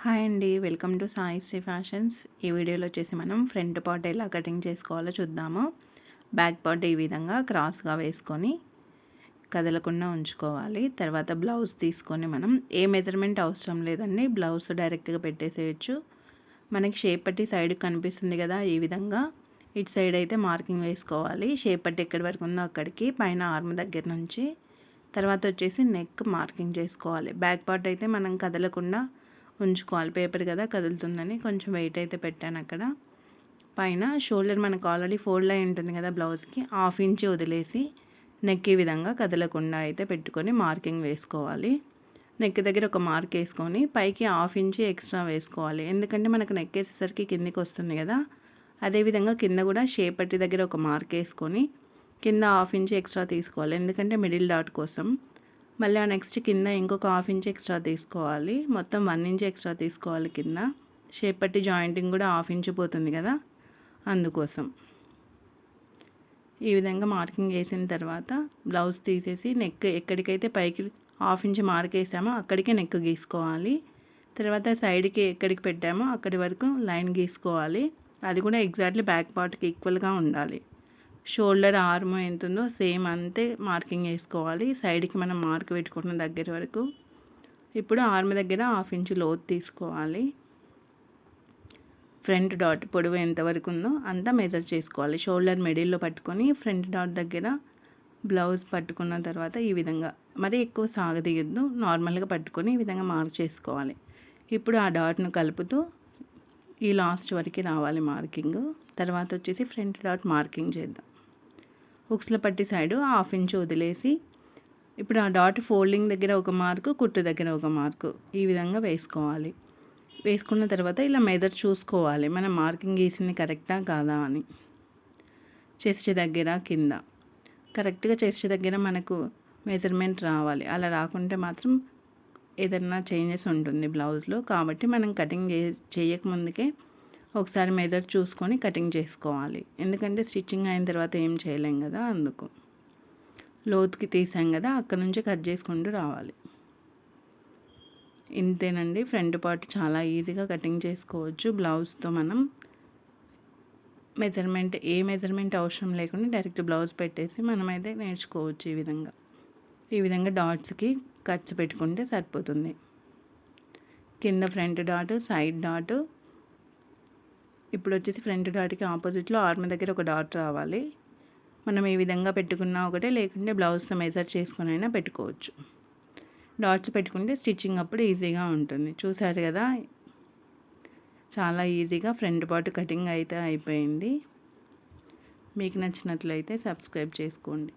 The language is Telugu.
హాయ్ అండి welcome to Sai Shri fashions. ఈ వీడియోలో వచ్చేసి మనం ఫ్రంట్ పార్ట్ ఎలా కటింగ్ చేసుకోవాలో చూద్దాము. బ్యాక్ పార్ట్ ఈ విధంగా క్రాస్గా వేసుకొని కదలకుండా ఉంచుకోవాలి. తర్వాత బ్లౌజ్ తీసుకొని మనం ఏ మెజర్మెంట్ అవసరం లేదండి బ్లౌజ్ డైరెక్ట్గా పెట్టేసేయచ్చు. మనకి షేప్ పట్టి సైడ్ కనిపిస్తుంది కదా ఈ విధంగా. ఇటు సైడ్ అయితే మార్కింగ్ వేసుకోవాలి. షేప్ పట్టి ఎక్కడి వరకు ఉందో అక్కడికి పైన ఆర్మ్ దగ్గర నుంచి. తర్వాత వచ్చేసి నెక్ మార్కింగ్ చేసుకోవాలి. బ్యాక్ పార్ట్ అయితే మనం కదలకుండా ఉంచుకోవాలి. పేపర్ కదా కదులుతుందని కొంచెం వెయిట్ అయితే పెట్టాను అక్కడ. పైన షోల్డర్ మనకు ఆల్రెడీ ఫోల్డ్ అయి ఉంటుంది కదా బ్లౌజ్కి హాఫ్ ఇంచ్ వదిలేసి నెక్ ఈ విధంగా కదలకుండా అయితే పెట్టుకొని మార్కింగ్ వేసుకోవాలి. నెక్ దగ్గర ఒక మార్క్ వేసుకొని పైకి హాఫ్ ఇంచ్ ఎక్స్ట్రా వేసుకోవాలి. ఎందుకంటే మనకు నెక్ వేసేసరికి కిందికి వస్తుంది కదా. అదేవిధంగా కింద కూడా షేప్ దగ్గర ఒక మార్క్ వేసుకొని కింద హాఫ్ ఇంచ్ ఎక్స్ట్రా తీసుకోవాలి. ఎందుకంటే మిడిల్ డాట్ కోసం మళ్ళీ ఆ నెక్స్ట్ కింద ఇంకొక హాఫ్ ఇంచ్ ఎక్స్ట్రా తీసుకోవాలి. మొత్తం వన్ ఇంచ్ ఎక్స్ట్రా తీసుకోవాలి కింద. షేప్ పట్టి జాయింటింగ్ కూడా హాఫ్ ఇంచ్ పోతుంది కదా. అందుకోసం. ఈ విధంగా మార్కింగ్ వేసిన తర్వాత బ్లౌజ్ తీసేసి నెక్ ఎక్కడికైతే పైకి హాఫ్ ఇంచ్ మార్క్ వేసామో అక్కడికే నెక్ గీసుకోవాలి. తర్వాత సైడ్కి ఎక్కడికి పెట్టామో అక్కడి వరకు లైన్ గీసుకోవాలి. అది కూడా ఎగ్జాక్ట్లీ బ్యాక్ పార్ట్కి ఈక్వల్గా ఉండాలి. షోల్డర్ ఆర్మ్ ఎంత ఉందో సేమ్ అంతే మార్కింగ్ వేసుకోవాలి. సైడ్కి మనం మార్క్ పెట్టుకున్న దగ్గర వరకు ఇప్పుడు ఆర్మ్ దగ్గర హాఫ్ ఇంచ్ లోతు తీసుకోవాలి. ఫ్రంట్ డాట్ పొడవు ఎంతవరకు ఉందో అంతా మెజర్ చేసుకోవాలి. షోల్డర్ మిడిల్లో పట్టుకొని ఫ్రంట్ డాట్ దగ్గర బ్లౌజ్ పట్టుకున్న తర్వాత ఈ విధంగా మరీ ఎక్కువ సాగదీయద్దు. నార్మల్గా పట్టుకొని ఈ విధంగా మార్క్ చేసుకోవాలి. ఇప్పుడు ఆ డాట్ను కలుపుతూ ఈ లాస్ట్ వరకు రావాలి మార్కింగ్. తర్వాత వచ్చేసి ఫ్రంట్ డాట్ మార్కింగ్ చేద్దాం. హుక్స్ల పట్టి సైడు హాఫ్ ఇంచ్ వదిలేసి ఇప్పుడు ఆ డాట్ ఫోల్డింగ్ దగ్గర ఒక మార్కు కుట్టు దగ్గర ఒక మార్కు ఈ విధంగా వేసుకోవాలి. వేసుకున్న తర్వాత ఇలా మెజర్ చూసుకోవాలి. మనం మార్కింగ్ గీసింది కరెక్టా కాదా అని. చెస్ట్ దగ్గర కింద. కరెక్ట్గా చెస్ట్ దగ్గర మనకు మెజర్మెంట్ రావాలి. అలా రాకుంటే మాత్రం ఏదన్నా చేంజెస్ ఉంటుంది బ్లౌజ్లో. కాబట్టి మనం కటింగ్ చే చేయకముందుకే ఒకసారి మెజర్ చూసుకొని కటింగ్ చేసుకోవాలి. ఎందుకంటే స్టిచ్చింగ్ అయిన తర్వాత ఏం చేయలేం కదా అందుకు. లోతుకి తీసాం కదా అక్కడ నుంచి కట్ చేసుకుంటూ రావాలి. ఇంతేనండి ఫ్రంట్ పార్ట్ చాలా ఈజీగా కటింగ్ చేసుకోవచ్చు. బ్లౌజ్తో మనం మెజర్మెంట్ ఏ మెజర్మెంట్ అవసరం లేకుండా డైరెక్ట్ బ్లౌజ్ పెట్టేసి మనమైతే నేర్చుకోవచ్చు ఈ విధంగా. ఈ విధంగా డాట్స్కి ఖర్చు పెట్టుకుంటే సరిపోతుంది. కింద ఫ్రంట్ డాట్ సైడ్ డాట్ ఇప్పుడు వచ్చేసి ఫ్రంట్ డాట్కి ఆపోజిట్లో ఆర్మ్ దగ్గర ఒక డాట్ రావాలి. మనం ఈ విధంగా పెట్టుకున్నా ఒకటే లేకుంటే బ్లౌజ్తో మెజర్ చేసుకుని అయినా పెట్టుకోవచ్చు. డాట్స్ పెట్టుకుంటే స్టిచ్చింగ్ అప్పుడు ఈజీగా ఉంటుంది. చూసారు కదా? చాలా ఈజీగా ఫ్రంట్ పార్ట్ కటింగ్ అయితే అయిపోయింది. మీకు నచ్చినట్లయితే సబ్స్క్రైబ్ చేసుకోండి.